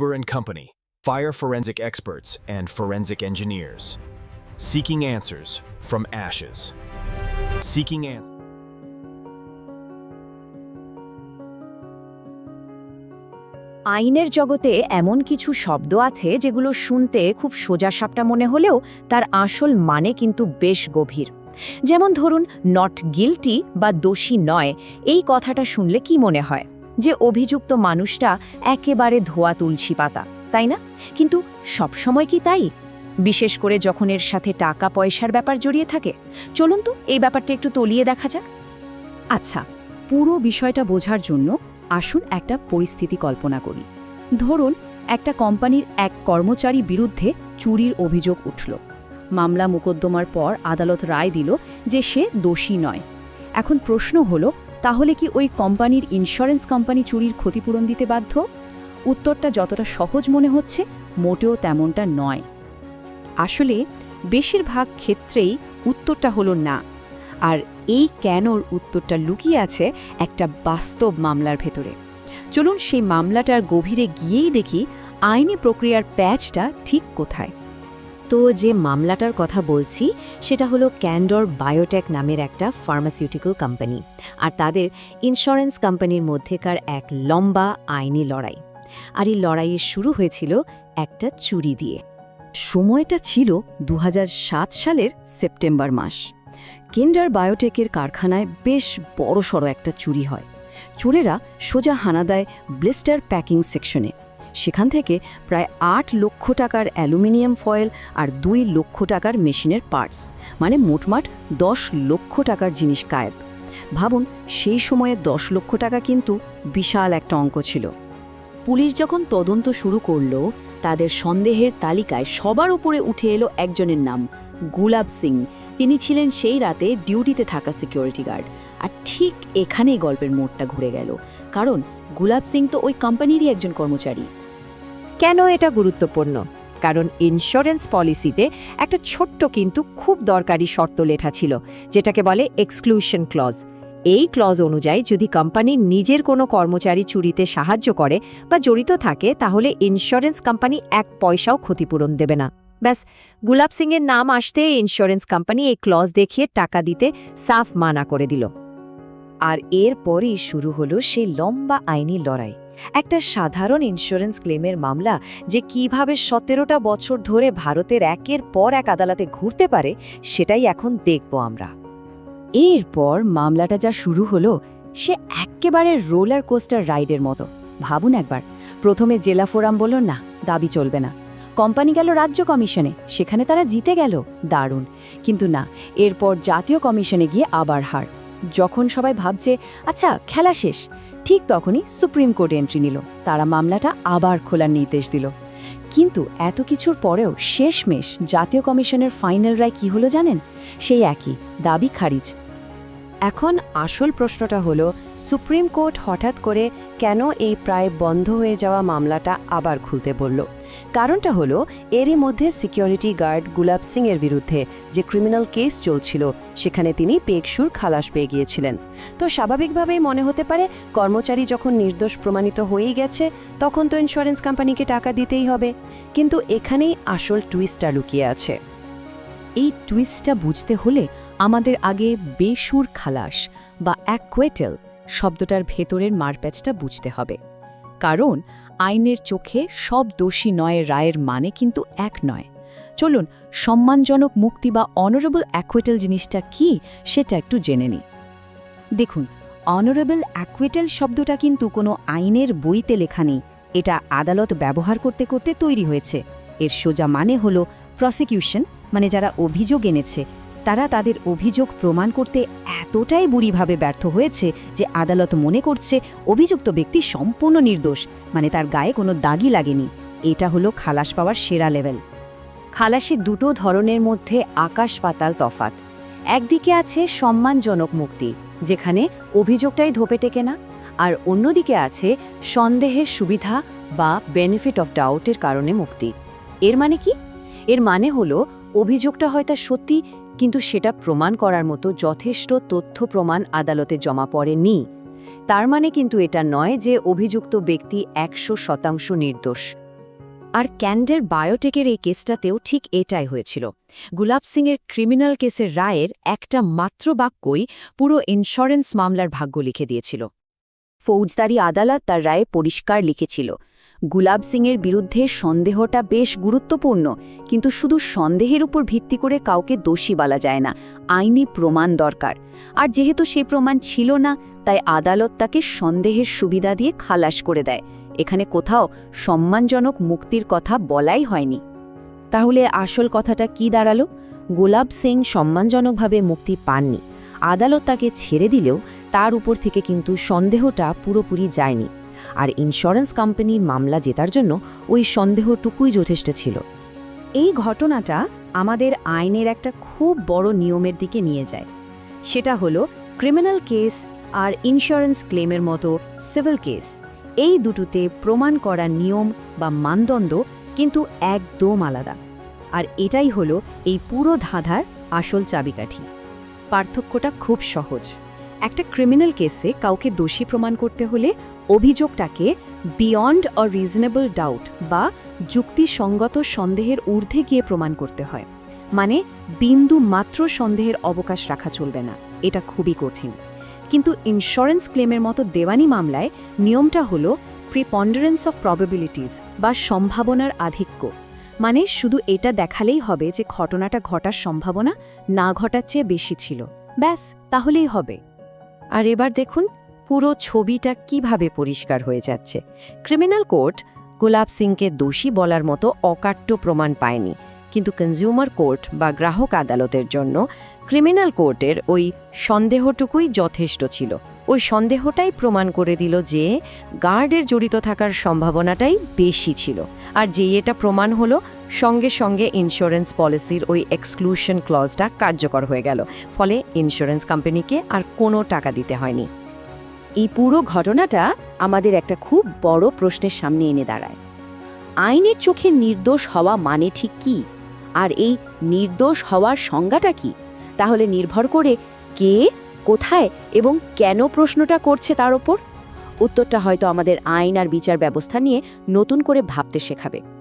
Huber and Company, fire forensic experts and forensic engineers. Seeking answers from ashes. Seeking answers. আইনের জগতে এমন কিছু শব্দ আছে যেগুলো শুনতে খুব সোজাসাপটা মনে হলেও তার আসল মানে কিন্তু বেশ গভীর যেমন ধরুন নট গিলটি বা দোষী নয় এই কথাটা শুনলে কি মনে হয় যে অভিযুক্ত মানুষটা একেবারে ধোয়া তুলসী পাতা, তাই না? কিন্তু সবসময় কি তাই? বিশেষ করে যখন এর সাথে টাকা পয়সার ব্যাপার জড়িয়ে থাকে। চলুন তো, এই ব্যাপারটা একটু তলিয়ে দেখা যাক। আচ্ছা পুরো বিষয়টা বোঝার জন্য আসুন একটা পরিস্থিতি কল্পনা করি। ধরুন, একটা কোম্পানির এক কর্মচারী বিরুদ্ধে চুরির অভিযোগ উঠল। মামলা মোকদ্দমার পর আদালত রায় দিল যে সে দোষী নয়। এখন প্রশ্ন হলো তাহলে কি ওই কোম্পানির ইন্স্যুরেন্স কোম্পানি চুরির ক্ষতিপূরণ দিতে বাধ্য? উত্তরটা যতটা সহজ মনে হচ্ছে, মোটেও তেমনটা নয়। আসলে, বেশিরভাগ ক্ষেত্রেই উত্তরটা হলো না। আর এই কেনর উত্তরটা লুকিয়ে আছে একটা বাস্তব মামলার ভেতরে। চলুন সেই মামলাটার গভীরে গিয়েই দেখি আইনি প্রক্রিয়ার প্যাচটা ঠিক কোথায়। তো যে মামলাটার কথা বলছি, সেটা হলো ক্যান্ডর বায়োটেক নামের একটা ফার্মাসিউটিক্যাল কোম্পানি আর তাদের ইন্স্যুরেন্স কোম্পানির মধ্যেকার এক লম্বা আইনি লড়াই। আর এই লড়াইয়ের শুরু হয়েছিল একটা চুরি দিয়ে। সময়টা ছিল দু হাজার সাত সালের সেপ্টেম্বর মাস। কিন্ডার বায়োটেকের কারখানায় বেশ বড়সড় একটা চুরি হয়। চোরেরা সোজা হানা দেয় ব্লিস্টার প্যাকিং সেকশনে সেখান থেকে প্রায় আট লক্ষ টাকার অ্যালুমিনিয়াম ফয়েল আর দুই লক্ষ টাকার মেশিনের পার্টস মানে মোটমাট দশ লক্ষ টাকার জিনিস গায়েব। ভাবুন, সেই সময়ে দশ লক্ষ টাকা কিন্তু বিশাল একটা অঙ্ক ছিল। পুলিশ যখন তদন্ত শুরু করল, তাদের সন্দেহের তালিকায় সবার উপরে উঠে এলো একজনের নাম, গুলাব সিং। তিনি ছিলেন সেই রাতে ডিউটিতে থাকা সিকিউরিটি গার্ড। আর ঠিক এখানেই গল্পের মোড়টা ঘুরে গেল। কারণ, গুলাব সিং তো ওই কোম্পানিরই একজন কর্মচারী। কেন এটা গুরুত্বপূর্ণ? কারণ ইন্স্যুরেন্স পলিসিতে একটা ছোট্ট কিন্তু খুব দরকারি শর্ত লেখা ছিল, যেটাকে বলে এক্সক্লুশন ক্লজ এই ক্লজ অনুযায়ী যদি কোম্পানি নিজের কোনো কর্মচারী চুরিতে সাহায্য করে বা জড়িত থাকে, তাহলে ইন্স্যুরেন্স কোম্পানি এক পয়সাও ক্ষতিপূরণ দেবে না। ব্যাস, গুলাব সিংয়ের নাম আসতে ইন্স্যুরেন্স কোম্পানি এই ক্লজ দেখিয়ে টাকা দিতে সাফ মানা করে দিল। আর এরপরই শুরু হলো সেই লম্বা আইনি লড়াই। একটা সাধারণ ইন্স্যুরেন্স ক্লেমের মামলা যে কীভাবে সতেরোটা বছর ধরে ভারতের একের পর এক আদালতে ঘুরতে পারে, সেটাই এখন দেখব আমরা। এরপর মামলাটা যা শুরু হলো, সে এক্কেবারে রোলার কোস্টার রাইডের মতো। ভাবুন একবার, প্রথমে জেলা ফোরাম বলল, না, দাবি চলবে না। কোম্পানি গেল রাজ্য কমিশনে, সেখানে তারা জিতে গেল, দারুণ। কিন্তু না, এরপর জাতীয় কমিশনে গিয়ে আবার হার। যখন সবাই ভাবছে আচ্ছা খেলা শেষ, ঠিক তখনই সুপ্রিম কোর্ট এন্ট্রি নিল। তারা মামলাটা আবার খোলার নির্দেশ দিল। কিন্তু এত কিছুর পরেও শেষমেশ জাতীয় কমিশনের ফাইনাল রায় কি হলো জানেন? সেই একই, দাবি খারিজ। এখন আসল প্রশ্নটা হলো, সুপ্রিম কোর্ট হঠাৎ করে কেন এই প্রায় বন্ধ হয়ে যাওয়া মামলাটা আবার খুলতে বলল? কারণটা হলো, এরই মধ্যে সিকিউরিটি গার্ড গুলাব সিং এর বিরুদ্ধে যে ক্রিমিনাল কেস চলছিল, সেখানে তিনি পেকসুর খালাস পেয়ে গিয়েছিলেন। তো স্বাভাবিকভাবেই মনে হতে পারে, কর্মচারী যখন নির্দোষ প্রমাণিত হয়েই গেছে, তখন তো ইন্স্যুরেন্স কোম্পানিকে টাকা দিতেই হবে। কিন্তু এখানেই আসল টুইস্টটা লুকিয়ে আছে। এই টুইস্টটা বুঝতে হলে আমাদের আগে বেসুর খালাস বা অ্যাকোয়েটেল শব্দটার ভেতরের মারপ্যাচটা বুঝতে হবে। কারণ আইনের চোখে সব দোষী নয় রায়ের মানে কিন্তু এক নয়। চলুন, সম্মানজনক মুক্তি বা অনারেবল অ্যাকোয়েটেল জিনিসটা কি সেটা একটু জেনে নিই। দেখুন অনারেবল অ্যাকুইটেল শব্দটা কিন্তু কোনো আইনের বইতে লেখা নেই। এটা আদালত ব্যবহার করতে করতে তৈরি হয়েছে। এর সোজা মানে হল প্রসিকিউশন মানে যারা অভিযোগ এনেছে তারা তাদের অভিযোগ প্রমাণ করতে এতটাই বুড়িভাবে ব্যর্থ হয়েছে যে আদালত মনে করছে অভিযুক্ত ব্যক্তি সম্পূর্ণ নির্দোষ মানে তার গায়ে কোনো দাগই লাগেনি। এটা হলো খালাস পাওয়ার সেরা লেভেল। খালাসি দুটো ধরনের মধ্যে আকাশ পাতাল তফাত একদিকে আছে সম্মানজনক মুক্তি, যেখানে অভিযোগটাই ধোপে টেকে না, আর অন্যদিকে আছে সন্দেহের সুবিধা বা বেনিফিট অফ ডাউটের কারণে মুক্তি। এর মানে কি? এর মানে হলো অভিযোগটা হয়তো সত্যি কিন্তু সেটা প্রমাণ করার মতো যথেষ্ট তথ্য প্রমাণ আদালতে জমা পড়েনি। তার মানে কিন্তু এটা নয় যে অভিযুক্ত ব্যক্তি একশো শতাংশ নির্দোষ। আর ক্যান্ডের বায়োটেকের এই কেসটাতেও ঠিক এটাই হয়েছিল। গুলাব সিংয়ের ক্রিমিনাল কেসের রায়ের একটা মাত্র বাক্যই পুরো ইন্স্যুরেন্স মামলার ভাগ্য লিখে দিয়েছিল। ফৌজদারি আদালত তার রায়ে পরিষ্কার লিখেছিল। গুলাব সিংয়ের বিরুদ্ধে সন্দেহটা বেশ গুরুত্বপূর্ণ, কিন্তু শুধু সন্দেহের উপর ভিত্তি করে কাউকে দোষী বলা যায় না, আইনি প্রমাণ দরকার। আর যেহেতু সে প্রমাণ ছিল না, তাই আদালত তাকে সন্দেহের সুবিধা দিয়ে খালাস করে দেয়। এখানে কোথাও সম্মানজনক মুক্তির কথা বলাই হয়নি। তাহলে আসল কথাটা কি দাঁড়াল? গোলাব সিং সম্মানজনকভাবে মুক্তি পাননি। আদালত তাকে ছেড়ে দিলেও তার উপর থেকে কিন্তু সন্দেহটা পুরোপুরি যায়নি। আর ইন্স্যুরেন্স কোম্পানির মামলা জেতার জন্য ওই সন্দেহটুকুই যথেষ্ট ছিল। এই ঘটনাটা আমাদের আইনের একটা খুব বড় নিয়মের দিকে নিয়ে যায়। সেটা হলো ক্রিমিনাল কেস আর ইন্স্যুরেন্স ক্লেমের মতো সিভিল কেস এই দুটোতে প্রমাণ করা নিয়ম বা মানদণ্ড কিন্তু একদম আলাদা। আর এটাই হলো এই পুরো ধাঁধার আসল চাবিকাঠি। পার্থক্যটা খুব সহজ। একটা ক্রিমিনাল কেসে কাউকে দোষী প্রমাণ করতে হলে অভিযোগটাকে বিয়ন্ড অ রিজনেবল ডাউট বা যুক্তিসঙ্গত সন্দেহের ঊর্ধ্বে গিয়ে প্রমাণ করতে হয়। মানে বিন্দু মাত্র সন্দেহের অবকাশ রাখা চলবে না। এটা খুবই কঠিন। কিন্তু ইন্স্যুরেন্স ক্লেমের মতো দেওয়ানি মামলায় নিয়মটা হলো প্রিপন্ডারেন্স অফ প্রবাবিলিটিস বা সম্ভাবনার আধিক্য। মানে শুধু এটা দেখালেই হবে যে ঘটনাটা ঘটার সম্ভাবনা না ঘটার চেয়ে বেশি ছিল। ব্যাস, তাহলেই হবে। আর এবার দেখুন পুরো ছবিটা কীভাবে পরিষ্কার হয়ে যাচ্ছে। ক্রিমিনাল কোর্ট গোলাপ সিংকে দোষী বলার মতো অকাট্য প্রমাণ পায়নি। কিন্তু কনজিউমার কোর্ট বা গ্রাহক আদালতের জন্য ক্রিমিনাল কোর্টের ওই সন্দেহটুকুই যথেষ্ট ছিল। ওই সন্দেহটাই প্রমাণ করে দিল যে গার্ডের জড়িত থাকার সম্ভাবনাটাই বেশি ছিল। আর যেই এটা প্রমাণ হলো, সঙ্গে সঙ্গে ইন্স্যুরেন্স পলিসির ওই এক্সক্লুশন ক্লজটা কার্যকর হয়ে গেল। ফলে ইন্স্যুরেন্স কোম্পানিকে আর কোনো টাকা দিতে হয়নি। এই পুরো ঘটনাটা আমাদের একটা খুব বড় প্রশ্নের সামনে এনে দাঁড়ায়। আইনের চোখে নির্দোষ হওয়া মানে ঠিক কি? আর এই নির্দোষ হওয়ার সংজ্ঞাটা কি? তাহলে নির্ভর করে কে কোথায় এবং কেন প্রশ্নটা করছে তার ওপর? উত্তরটা হয়তো আমাদের আইন আর বিচার ব্যবস্থা নিয়ে নতুন করে ভাবতে শেখাবে।